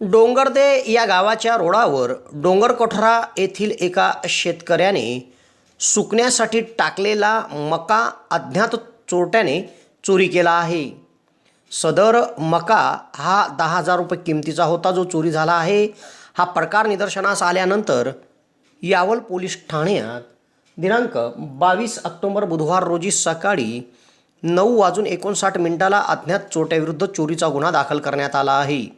डोंगरदे या गावाच्या रोडावर डोंगरकोठरा येथील एका शेतकऱ्याने सुकण्यासाठी टाकलेला मका अज्ञात चोरट्याने चोरी केला आहे. सदर मका हा दहा हजार रुपये किमतीचा होता जो चोरी झाला आहे. हा प्रकार निदर्शनास आल्यानंतर यावल पोलीस ठाण्यात दिनांक बावीस ऑक्टोबर बुधवार रोजी सकाळी नऊ वाजून एकोणसाठ मिनिटाला अज्ञात चोरट्याविरुद्ध चोरीचा गुन्हा दाखल करण्यात आला आहे.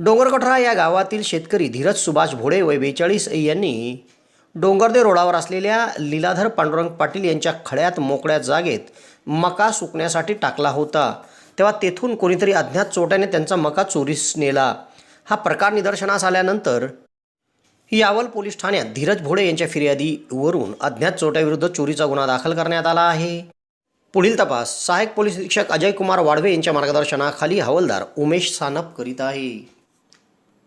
डोंगरकठरा या गावातील शेतकरी धीरज सुभाष भोळे वय बेचाळीस यांनी डोंगरदे रोडावर असलेल्या लीलाधर पांडुरंग पाटील यांच्या खड्यात मोकळ्या जागेत मका सुकण्यासाठी टाकला होता. तेव्हा तेथून कोणीतरी अज्ञात चोट्याने त्यांचा मका चोरीस नेला. हा प्रकार निदर्शनास आल्यानंतर यावल पोलीस ठाण्यात धीरज भोळे यांच्या फिर्यादीवरून अज्ञात चोट्याविरुद्ध चोरीचा गुन्हा दाखल करण्यात आला आहे. पुढील तपास सहाय्यक पोलीस निरीक्षक अजय कुमार वाडवे यांच्या मार्गदर्शनाखाली हवालदार उमेश सानप करीत आहे.